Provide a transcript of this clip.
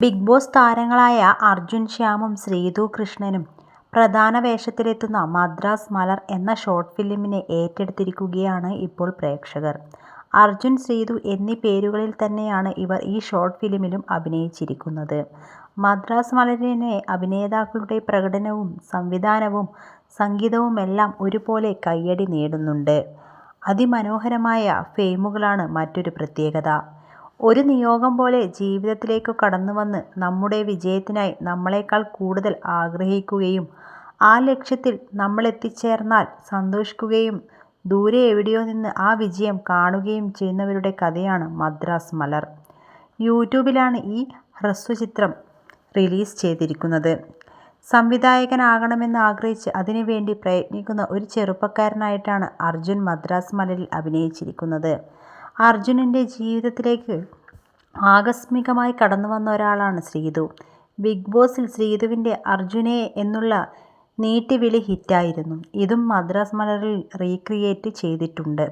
Big boss താരങ്ങളായ അർജുൻ ശ്യാമും ശ്രീതു കൃഷ്ണനും പ്രധാന വേഷത്തിലെത്തുന്ന മദ്രാസ് മലർ എന്ന ഷോർട്ട് ഫിലിമിനെ ഏറ്റെടുത്തിരിക്കുകയാണ് ഇപ്പോൾ പ്രേക്ഷകർ. അർജുൻ, ശ്രീതു എന്നീ പേരുകളിൽ തന്നെയാണ് ഇവർ ഈ ഷോർട്ട് ഫിലിമിലും അഭിനയിച്ചിരിക്കുന്നത്. മദ്രാസ് മലരിനെ അഭിനേതാക്കളുടെ പ്രകടനവും സംവിധാനവും സംഗീതവുമെല്ലാം ഒരുപോലെ കയ്യടി നേടുന്നുണ്ട്. അതിമനോഹരമായ ഫെയിമുകളാണ് മറ്റൊരു പ്രത്യേകത. ഒരു നിയോഗം പോലെ ജീവിതത്തിലേക്കു കടന്നുവന്ന് നമ്മുടെ വിജയത്തിനായി നമ്മളെക്കാൾ കൂടുതൽ ആഗ്രഹിക്കുകയും ആ ലക്ഷ്യത്തിൽ നമ്മൾ എത്തിച്ചേർന്നാൽ സന്തോഷിക്കുകയും ദൂരെ എവിടെയോ നിന്ന് ആ വിജയം കാണുകയും ചെയ്യുന്നവരുടെ കഥയാണ് മദ്രാസ് മലർ. യൂട്യൂബിലാണ് ഈ ഹ്രസ്വചിത്രം റിലീസ് ചെയ്തിരിക്കുന്നത്. സംവിധായകനാകണമെന്ന് ആഗ്രഹിച്ച് അതിനുവേണ്ടി പ്രയത്നിക്കുന്ന ഒരു ചെറുപ്പക്കാരനായിട്ടാണ് അർജുൻ മദ്രാസ് മലരിൽ അഭിനയിച്ചിരിക്കുന്നത്. അർജുനന്റെ ജീവിതത്തിലേക്ക് ആകസ്മികമായി കടന്നു വന്ന ഒരാളാണ് ശ്രീതു. ബിഗ് ബോസിൽ ശ്രീതുവിന്റെ അർജുനെ എന്നുള്ള നീട്ടിവിളി ഹിറ്റായിരുന്നു. ഇതും മദ്രാസ് മലറിൽ റീക്രിയേറ്റ് ചെയ്തിട്ടുണ്ട്.